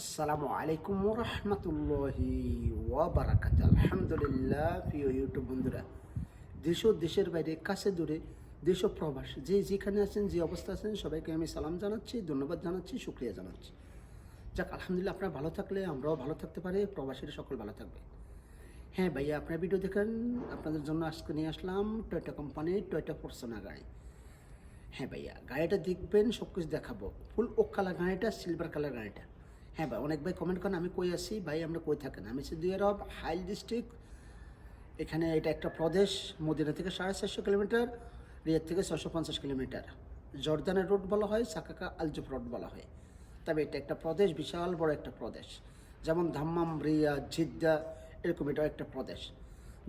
আসসালামু আলাইকুম রহমতুল্লাহি ওয়াবারাকাত আলহামদুলিল্লাহ, প্রিয় ইউটিউব বন্ধুরা, দেশ ও দেশের বাইরে, কাছে দূরে, দেশ প্রবাস, যে যেখানে আছেন, যে অবস্থা আছেন, সবাইকে আমি সালাম জানাচ্ছি, ধন্যবাদ জানাচ্ছি, শুক্রিয়া জানাচ্ছি। যাক, আলহামদুলিল্লাহ, আপনারা ভালো থাকলে, আমরাও ভালো থাকতে পারি, প্রবাসীরা সকল ভালো থাকবে। হ্যাঁ ভাইয়া, আপনার ভিডিও দেখেন, আপনাদের জন্য আজকে নিয়ে আসলাম টয়টা কোম্পানির টয়টা ফোরসোনা গাড়ি। হ্যাঁ ভাইয়া, গাড়িটা দেখবেন সব কিছু দেখাবো। ফুল ওক কালার গাড়িটা সিলভার কালার গাড়িটা। হ্যাঁ ভাই, অনেক ভাই কমেন্ট করেন, আমি কই আসি ভাই, আমরা কই থাকেন? আমি হচ্ছে দুই হাইল ডিস্ট্রিক্ট এখানে এটা একটা প্রদেশ, মদিনা থেকে সাড়ে চারশো কিলোমিটার, রিয়াদ থেকে ছশো পঞ্চাশ কিলোমিটার। জর্দানের রোড বলা হয়, সাকাকা আলজুফ রোড বলা হয়। তবে এটা একটা প্রদেশ, বিশাল বড় একটা প্রদেশ। যেমন ধাম্মাম রিয়া জিদ্দা, এরকম এটাও একটা প্রদেশ।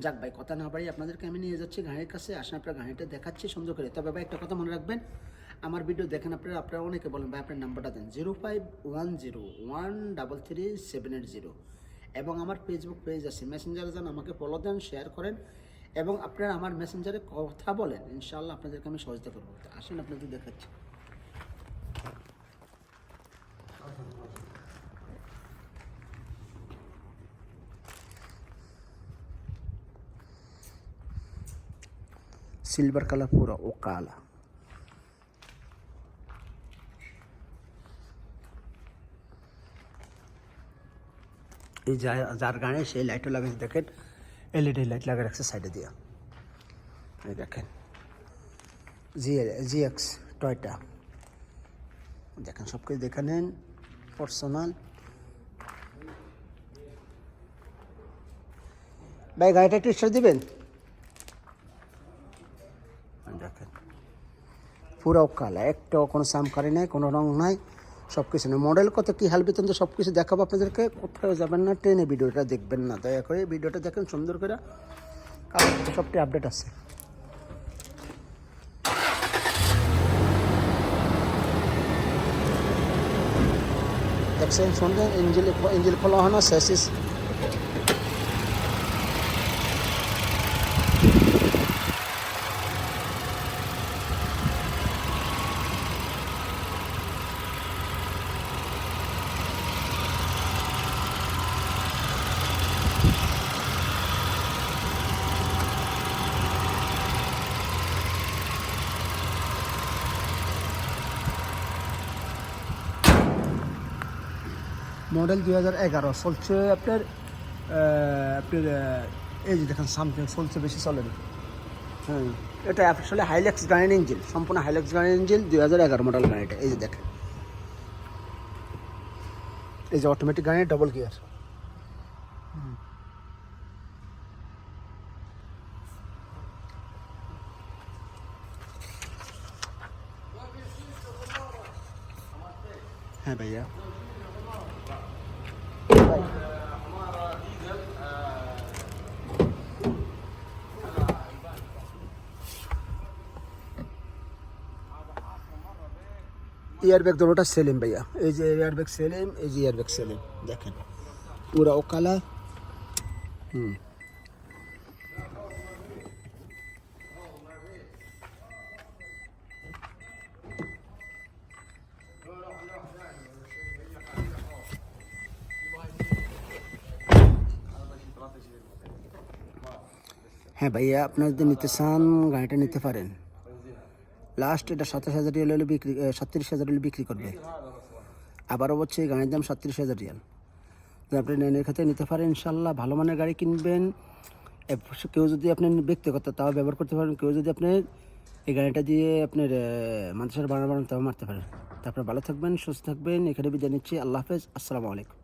যাক ভাই, কথা না বাড়ি আপনাদেরকে আমি নিয়ে যাচ্ছি গাড়ির কাছে, আসেন আপনার গাড়িটা দেখাচ্ছি সুন্দর করে। তবে ভাই, একটা কথা মনে রাখবেন আমার ভিডিও দেখেন আপনারা আপনারা অনেকে বলেন, ভাই, আপনার নাম্বারটা দেন। Zero five one zero one three seven eight zero এবং আমার ফেসবুক পেজ আছে মেসেঞ্জারে যান, আমাকে ফলো দেন শেয়ার করেন। এবং আপনারা আমার মেসেঞ্জারে কথা বলেন ইনশাল্লাহ আপনাদেরকে আমি সহজতা করব। আসেন, আপনাদের দেখাচ্ছি। সিলভার কালার পুরো ও কালা এই যার গানে সেই লাইটও লাগাইছে দেখেন এলইডি লাইট লাগিয়ে রাখছে সাইডে দিয়া। এই দেখেন জি জি এক্স টয়টা দেখেন সব কিছু দেখে নেন পার্সোনাল ভাই, গাড়িটা একটু স্টার্ট দিবেন? দেখেন, পুরো কালা, একটাও কোনো সামকারি নাই, কোনো রং নাই। সব কিছু নেই। মডেল কত কী হাল বেতন তো সব কিছু দেখাবো আপনাদেরকে? কোথাও যাবেন না, ট্রেনে ভিডিওটা দেখবেন না, দয়া করে ভিডিওটা দেখেন, সুন্দর করে সবটি আপডেট আছে। দেখছেন শুনলেন ইঞ্জিল ইঞ্জিল খোলা হয় না শেষিস মডেল দুই হাজার এগারো। চলছে আপনার আপনার এই যে দেখেন সামথিং চলছে বেশি চলে না। হ্যাঁ এটা আসলে হাইলেক্স গাড়ির ইঞ্জিন সম্পূর্ণ হাইলেক্স গাড়ির ইঞ্জিন দুই হাজার এগারো মডেল গাড়িটা এই যে দেখেন। এই যে অটোমেটিক গাড়ি ডবল গিয়ার হ্যাঁ ভাইয়া। এয়ার ব্যাগ দুটোটা সেলিম ভাইয়া এই যে এয়ার ব্যাগ সেলিম এই যে এয়ার ব্যাগ সেলিম দেখেন পুরা ও কালা হুম হ্যাঁ ভাইয়া, আপনারা যদি নিতে চান, গাড়িটা নিতে পারেন। লাস্ট এটা সাতাশ হাজার রিয়াল হলে বিক্রি সাতত্রিশ হাজার হলে বিক্রি করবে। আবারও বলছে, এই গাড়ির দাম সাতত্রিশ হাজার রিয়াল। আপনি নেনের খাতে নিতে পারেন ইনশাল্লাহ ভালো মানের গাড়ি কিনবেন। কেউ যদি আপনি ব্যক্তিগত, তাও ব্যবহার করতে পারেন। কেউ যদি আপনি এই গাড়িটা দিয়ে আপনার মানুষের বানানো বানানো তাও মারতে পারেন। তারপরে ভালো থাকবেন, সুস্থ থাকবেন। এখানে বিদায় নিচ্ছি। আল্লাহ হাফেজ। আসসালামু আলাইকুম।